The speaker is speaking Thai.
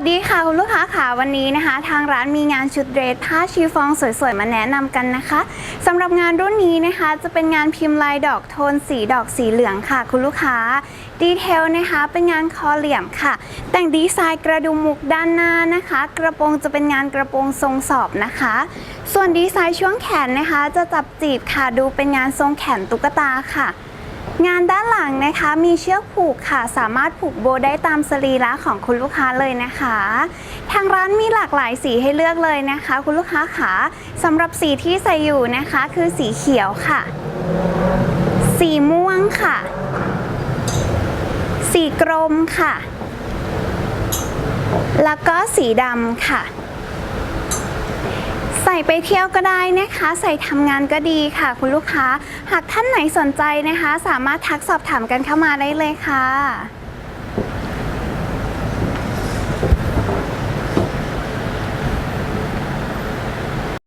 วัสดีค่ะคุณลูกค้าค่ะวันนี้นะคะ ทางร้านมีงานชุดเดรสผ้าชีฟองสวยๆ มาแนะนำกันนะคะสำหรับงานรุ่นนี้นะคะ จะเป็นงานพิมพ์ลายดอกโทนสีดอกสีเหลืองค่ะ คุณลูกค้าดีเทลนะคะ เป็นงานคอเหลี่ยมค่ะ แต่งดีไซน์กระดุมมุกด้านหน้านะคะ กระโปรงจะเป็นงานกระโปรงทรงสอบนะคะ ส่วนดีไซน์ช่วงแขนนะคะ จะจับจีบค่ะดูเป็นงานทรงแขนตุ๊กตาค่ะ งานด้านหลังนะคะมีเชือกผูกค่ะ สามารถผูกโบได้ตามสรีระของคุณลูกค้าเลยนะคะ ทางร้านมีหลากหลายสีให้เลือกเลยนะคะ คุณลูกค้าขาสำหรับสีที่ใส่อยู่นะคะ คือสีเขียวค่ะ สีม่วงค่ะ สีกรมค่ะ แล้วก็สีดำค่ะ ส่ไปเที่ยวก็ได้นะคะ ใส่ทำงานก็ดีค่ะ คุณลูกค้า หากท่านไหนสนใจนะคะ สามารถทักสอบถามกันเข้ามาได้เลยค่ะ